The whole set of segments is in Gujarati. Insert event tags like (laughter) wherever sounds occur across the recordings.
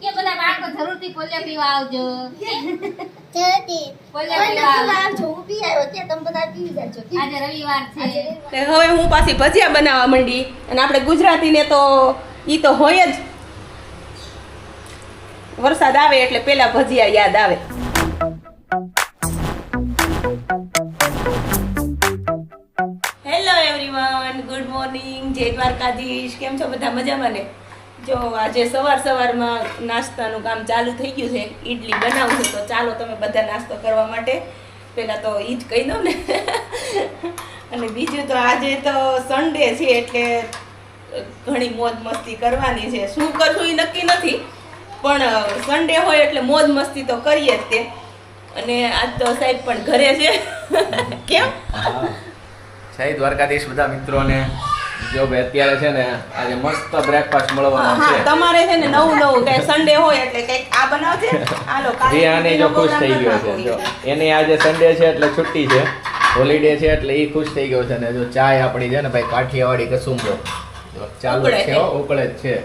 કે બધા બાળકો જરૂરથી પોલિયો પીવા આવજો. જતી પોલિયો પીવા આવજો. આવજો હું પી આવ્યો ત્યાં તમે બધા પી જાજો આજે રવિવાર છે. હવે હું પાછી ભજીયા બનાવવા માંડી. અને આપણે ગુજરાતીને તો ઈ તો હોય જ. વરસાદ આવે એટલે પેલા ભજીયા યાદ આવે. હેલો એવરીવન ગુડ મોર્નિંગ જય દ્વારકાધીશ. કેમ છો બધા મજામાં ને? જો આજે સવાર સવારમાં નાસ્તાનું કામ ચાલુ થઈ ગયું છે, ઈડલી બનાવું તો ચાલો તમે બધા નાસ્તો કરવા માટે. પહેલાં તો ઈ જ કહી દઉં ને. અને બીજું તો આજે તો સન્ડે છે, એટલે ઘણી મોજ મસ્તી કરવાની છે. શું કરવું એ નક્કી નથી, પણ સન્ડે હોય એટલે મોજ મસ્તી તો કરીએ જ તે. અને આજ તો સાહેબ પણ ઘરે છે. (laughs) કેમ. જય દ્વારકાધીશ બધા મિત્રોને. જો બે અત્યારે છે ને આજે મસ્ત બ્રેકફાસ્ટ મળવાનો છે. તમારે છે ને નવું નવું કે સન્ડે હોય એટલે કંઈક આ બનાવજે. કાલે રિયાને જો ખુશ થઈ ગયો છે. જો એની આજે સન્ડે છે એટલે છુટ્ટી છે. હોલિડે છે એટલે એ ખુશ થઈ ગયો છે ને જો ચાય આપણી છે ને ભાઈ કાઠિયાવાડી કસુંબો. જો ચાલુ છે. ઉકળે જ છે.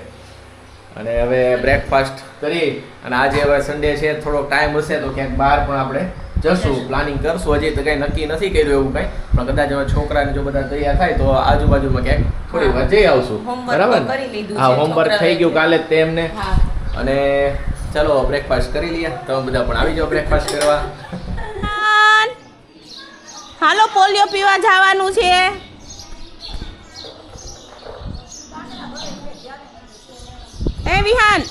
અને હવે બ્રેકફાસ્ટ કરી. અને આજે હવે સન્ડે છે થોડોક ટાઈમ હશે તો ક્યાંક બહાર પણ આપણે જશું. પ્લાનિંગ કરશું. હજી તો કઈ નક્કી નથી કર્યું એવું કઈ. પણ કદાચ હવે છોકરાને જો બધા તૈયાર થાય તો આજુબાજુમાં ક્યાંક થોડી વાર જઈ આવશું. બરાબર હા હોમવર્ક થઈ ગયું કાલે જ તેમને અને ચલો બ્રેકફાસ્ટ કરી લઈએ. તમે બધા પણ આવી જાઓ બ્રેકફાસ્ટ કરવા. હાલો પોલિયો પીવા જવાનું છે. એ વિહાન.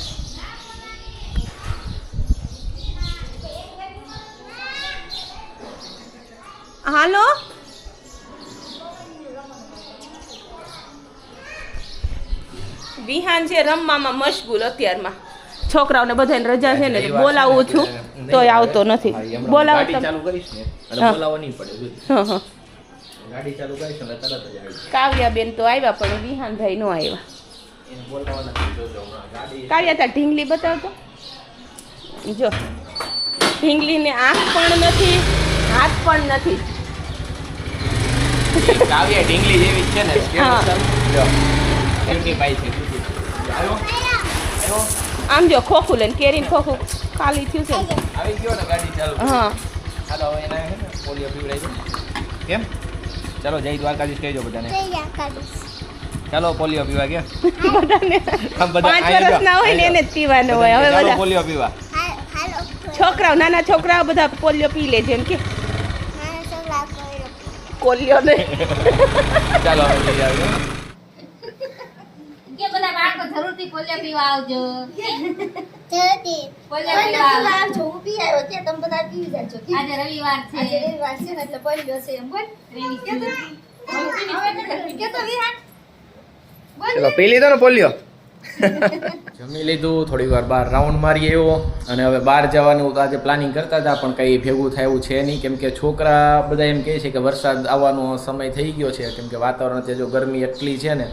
હાલો વિહાન છે રમવામાં મશગુલ અત્યારમાં. છોકરાઓને બધાને રજા છે ને બોલાવું છું તોય આવતો નથી. બોલાવું ચાલુ કરીશ ને બોલાવવા નહીં પડે હા હા. ગાડી ચાલુ કરીશ એટલે તરત જ આવી કાવ્યા બેન તો આવ્યા પણ વિહાનભાઈ નો આવ્યા. કાવ્યા તા ઢીંગલી બતાવતો? જો ઢીંગલીને આંખ પણ નથી હાથ પણ નથી. કાવ્યા ઢીંગલી જેવી છે ને જો એમની ભાઈ છે. આવ્યો? આવ્યો? આમ જો ખોખું લઈને કેરીને ખોખું ખાલી થયું છે આવી ગયો ને ગાડી ચાલુ. હા. ચાલો હવે એના હે ને પોલિયો પીવડાવી દો કેમ? ચાલો જય દ્વારકાધીશ કહેજો બધાને. ચાલો પોલિયો પીવા ગયા? (laughs) બધાને. બધા પાંચ વર્ષના હોય ને એને જ પીવાનું હોય હવે બધા. પોલિયો પીવા. છોકરાઓ નાના છોકરાઓ બધા પોલિયો પી લે છે એમ કે. પોલિયો ને ચાલો હવે જઈ આવજો કે બધા બાળકો જરૂરથી પોલિયો પીવા આવજો. જતી પોલિયો પીવા આવજો. આવજો હું પી આવ્યો કે તમે બધા પી જાજો. આજે રવિવાર છે. આજે રવિવાર છે ને એટલે પડ્યો છે એમ બોલ. કે તો ને. પોલિયો જમી લીધું, થોડી વાર બહાર રાઉન્ડ મારી આવ્યો અને હવે બહાર જવાનું આજે પ્લાનિંગ કરતા હતા, પણ કંઈ ભેગું થાય એવું છે નહીં. કેમ કે છોકરા બધા એમ કહે છે કે વરસાદ આવવાનો સમય થઈ ગયો છે. કેમ કે વાતાવરણ અત્યારે જો ગરમી એટલી છે ને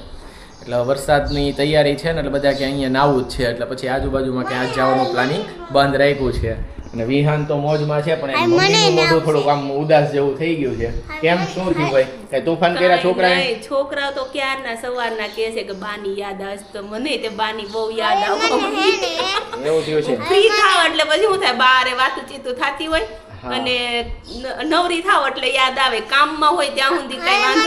એટલે વરસાદની તૈયારી છે ને એટલે બધા કે અહીંયા નાવું જ છે. એટલે પછી આજુબાજુમાં ક્યાં જવાનું પ્લાનિંગ બંધ રાખ્યું છે. અને વિહાન તો મોજમાં છે પણ મમ્મીનું મોઢું થોડુંક આમ ઉદાસ જેવું થઈ ગયું છે. કેમ? શું થયું ભાઈ? કઈ તોફાન કર્યા છોકરાએ? નહીં, છોકરાઓ તો ક્યારના સવારના કહે છે કે બાની યાદ આવે તો મને તે બાની બહુ યાદ આવે. એવું થયું છે? ફ્રી થાવ એટલે પછી શું થાય બારે વાતું ચીતું થતી હોય અને નવરી થાવ એટલે યાદ આવે. કામમાં હોય ત્યાં સુધી કઈ વાંધો કે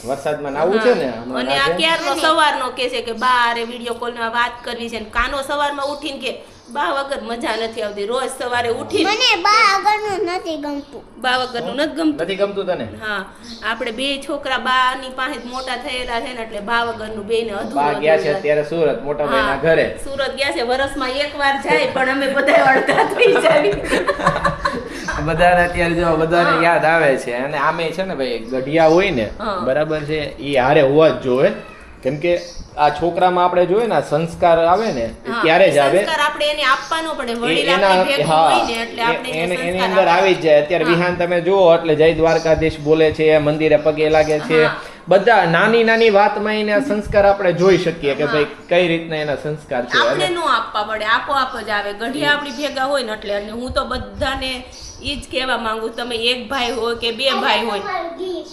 વરસાદમાં નાવું છે ને અને આ ક્યારનો સવારનો કે છે કે બારે વીડિયો કોલમાં વાત કરવી છે ને કાનો સવારમાં ઉઠીને કે બા વગર મજા નથી આવતી રોજ સવારે ઉઠી મને બા વગરનું નથી ગમતું. બા વગરનું નથી ગમતું? નથી ગમતું તને? હા. આપણે બે છોકરા બાની પાસે મોટા થયેલા છે ને એટલે બા વગરનું બે ને બા ગયા છે અત્યારે સુરત મોટા ભાઈના ઘરે. સુરત ગયા છે વર્ષમાં એક વાર જાય પણ અમે બધા અડધા થઈ જાય. (laughs) બધાને અત્યારે જો બધાને યાદ આવે છે. અને આમે છે ને ભાઈ ગઢિયા હોય ને બરાબર છે એ હારે હોવા જ જોવે. કેમ કે આ છોકરામાં આપણે જોઈએ ને સંસ્કાર આવે ને ત્યારે જ આવે. આપણે એને આપવાનો પડે. એના હા એને એને- અંદર આવી જ જાય. અત્યારે વિહાન તમે જુઓ એટલે જય દ્વારકાધીશ બોલે છે મંદિરે પગે લાગે છે. બધા નાની નાની વાતમાં એના સંસ્કાર આપણે જોઈ શકીએ કે ભાઈ કઈ રીતના એના સંસ્કાર છે. આપણે નો આપવા પડે આપોઆપ જ આવે. ગઢિયા આપણી ભેગા હોય ને એટલે અને હું તો બધાને એ જ કહેવા માંગુ તમે એક ભાઈ હોય કે બે ભાઈ હોય.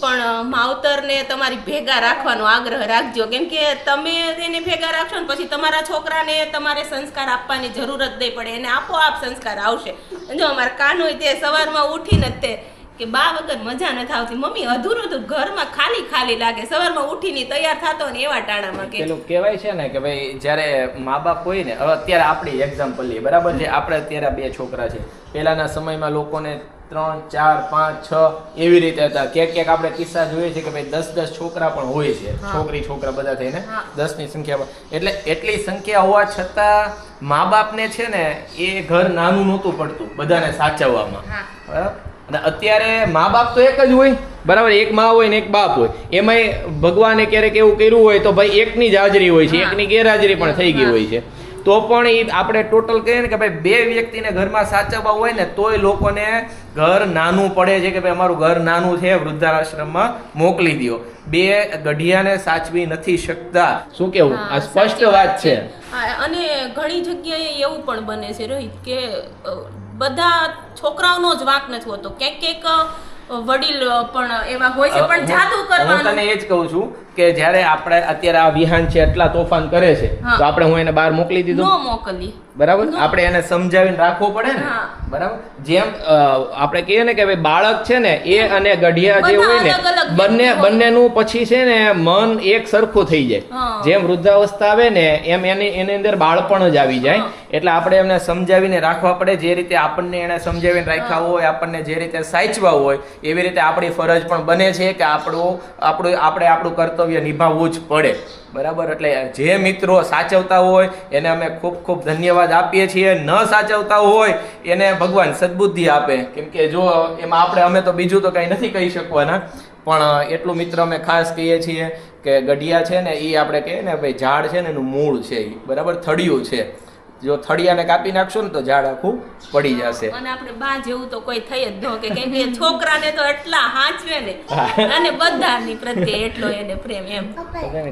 પણ માવતરને તમારી ભેગા રાખવાનો આગ્રહ રાખજો. કેમ કે તમે એને ભેગા રાખશો ને પછી તમારા છોકરાને તમારે સંસ્કાર આપવાની જરૂર જ નહીં પડે. એને આપોઆપ સંસ્કાર આવશે. અને જો અમારા કાન હોય તે સવારમાં ઉઠીને જ તે કે બા વગર મજા નથી આવતી. મમ્મી અધૂરું તો ઘરમાં ખાલી ખાલી લાગે. સવારમાં ઉઠીને તૈયાર થતો ને એવા ટાણામાં કે. પેલું કહેવાય છે ને કે ભાઈ જ્યારે મા બાપ હોય ને હવે અત્યારે આપણી એક્ઝામ્પલ લઈએ. બરાબર છે? આપણે અત્યારે બે છોકરા છે. પહેલાના સમયમાં લોકોને ત્રણ ચાર પાંચ છ એવી રીતે હતા. ક્યાંક ક્યાંક આપણે કિસ્સા જોઈએ છે કે ભાઈ દસ દસ છોકરા પણ હોય છે. છોકરી છોકરા બધા થઈને. દસની સંખ્યા એટલે એટલી સંખ્યા હોવા છતાં મા બાપને છે ને એ ઘર નાનું નહોતું પડતું. બધાને સાચવવામાં. બરાબર? અને અત્યારે મા બાપ તો એક જ હોય બરાબર એક મા હોય ને એક બાપ હોય. એમાંય ભગવાને ક્યારેક એવું કર્યું હોય તો ભાઈ એકની જ હાજરી હોય છે એકની ગેરહાજરી પણ થઈ ગઈ હોય છે. તો પણ એ આપણે ટોટલ કહીએ ને કે ભાઈ બે વ્યક્તિને ઘરમાં સાચવવા હોય ને તોય લોકોને ઘર નાનું પડે છે કે ભાઈ અમારું ઘર નાનું છે વૃદ્ધાશ્રમમાં મોકલી દો બે ગઢિયાને સાચવી નથી શકતા. શું કેવું? આ સ્પષ્ટ વાત છે. અને ઘણી જગ્યાએ એવું પણ બને છે રોહિત કે બધા છોકરાઓનો જ વાંક નથી હોતો. ક્યાંક ક્યાંક વડીલ પણ એવા હોય છે પણ હું- જાદુ હું કરવાનું. તને એ જ કહું છું કે જ્યારે આપણે અત્યારે આ વિહાન છે એટલા તોફાન કરે છે તો આપણે હું એને બહાર મોકલી દીધું? નો મોકલી. બરાબર? આપણે એને સમજાવીને રાખવો પડે ને? બરાબર? જેમ આપણે કહીએ ને કે ભાઈ બાળક છે ને એ અને ગઢિયા જે હોય ને બંને બંનેનું પછી છે ને મન એક સરખું થઈ જાય. જેમ વૃદ્ધાવસ્થા આવે ને એમ એની એની અંદર બાળપણ જ આવી જાય. એટલે આપણે એમને સમજાવીને રાખવા પડે જે રીતે આપણને એને સમજાવીને રાખ્યા હોય આપણને જે રીતે સાચવા હોય એવી રીતે આપણી ફરજ પણ બને છે કે આપણું આપણું આપણે આપણું કર્તવ્ય નિભાવવું જ પડે. બરાબર? એટલે જે મિત્રો સાચવતા હોય, એને અમે ખૂબ ખૂબ ધન્યવાદ આપીએ છીએ. ન સાચવતા હોય, એને ભગવાન સદબુદ્ધિ આપે. કેમ કે જો એમાં આપણે અમે તો બીજું તો કંઈ નથી કહી શકવાના. પણ એટલું મિત્ર અમે ખાસ કહીએ છીએ કે ગઢિયા છે ને એ આપણે કહીએ ને, ભાઈ ઝાડ છે ને, એનું મૂળ છે એ બરાબર? થડિયું છે. જો થળિયાને કાપી નાખશો ને તો ઝાડ આખું પડી જશે. અને આપણે બા જેવું તો કોઈ થઈ જ ન કે કેમ કે છોકરાને તો એટલા હાંચવે ને. અને બધાની પ્રત્યે એટલો એને પ્રેમ એમ.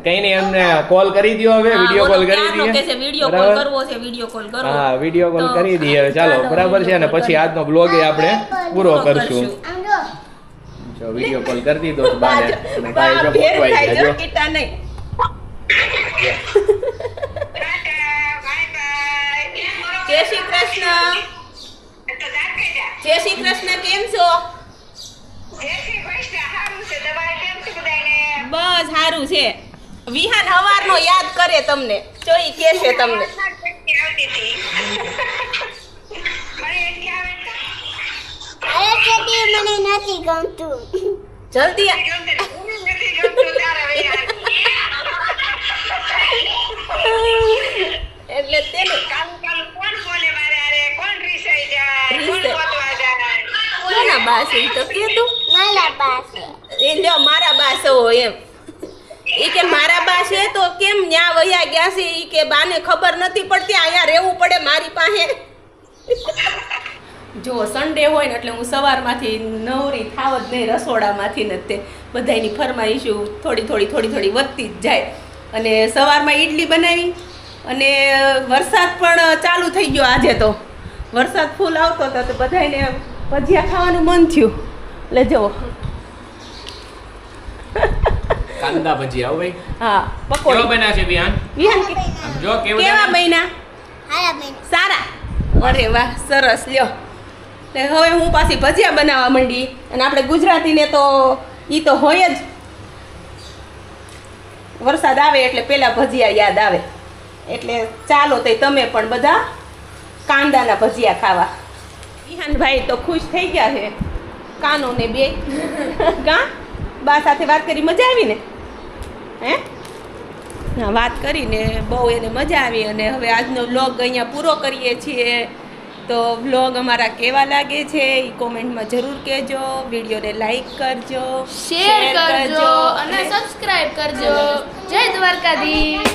કઈ નહીં એમને કોલ કરી દો હવે વિડિયો કોલ કરી દીધો કે છે વિડિયો કોલ કરવો છે વીડિયો કોલ કરો. હા વીડિયો કોલ કરી દઈએ હવે ચાલો બરાબર છે અને પછી આજનો બ્લોગ એ આપણે પૂરો કરશું. જો વિડિયો વીડિયો કોલ કરી દીધો બાને. અને ભાઈ જો થાય ગયા જો જો. કીટા નહીં જય શ્રી કૃષ્ણ. જય શ્રી કૃષ્ણ કેમ છો? બસ સારું છે. વિહાન હવારનો યાદ કરે તમને. જોઈ કે છે તમને. મને નથી ગમતું જલ્દી. આ- એટલે તેનું કોના બા છે ઈ તો કીધું. મારા પાસે એ લ્યો મારા બા છો એમ. ઈ કે મારા બા છે તો કેમ ન્યા વયા ગયા છે? ઈ કે બાને ખબર નથી પડતી અહીંયા રહેવું પડે મારી પાસે. જો સન્ડે હોય ને એટલે હું સવારમાંથી નવરી થાવ જ નહીં રસોડામાંથી ને તે. બધાયની ફરમાઈશું થોડી થોડી થોડી થોડી વધતી જ જાય. અને સવારમાં ઈડલી બનાવી અને વરસાદ પણ ચાલુ થઈ ગયો આજે તો. વરસાદ ફૂલ આવતો હતો તો બધાયને ભજીયા ખાવાનું મન થયું. એટલે જો. કાંદા ભજીયા હો ભાઈ. હા કેવા બન્યા છે બિહાન વિહાન જો કેવા બન્યા? સારા અરે વાહ સરસ લ્યો. એટલે હવે હું પાછી ભજીયા બનાવવા માંડી. અને આપણે ગુજરાતીને તો ઈ તો હોય જ. વરસાદ આવે એટલે પેલા ભજીયા યાદ આવે. એટલે ચાલો તે તમે પણ બધા કાંદાના ભજીયા ખાવા. ઈહાનભાઈ તો ખુશ થઈ ગયા છે. કાનો ને બે. કા બા સાથે વાત કરી મજા આવી ને? હે? હા વાત કરીને બહુ એને મજા આવી અને હવે આજનો વ્લોગ અહીંયા પૂરો કરીએ છીએ. તો વ્લોગ અમારા કેવા લાગે છે એ કોમેન્ટમાં જરૂર કહેજો. વિડીયોને લાઈક કરજો શેર કરજો અને સબસ્ક્રાઇબ કરજો. જય દ્વારકાધીશ.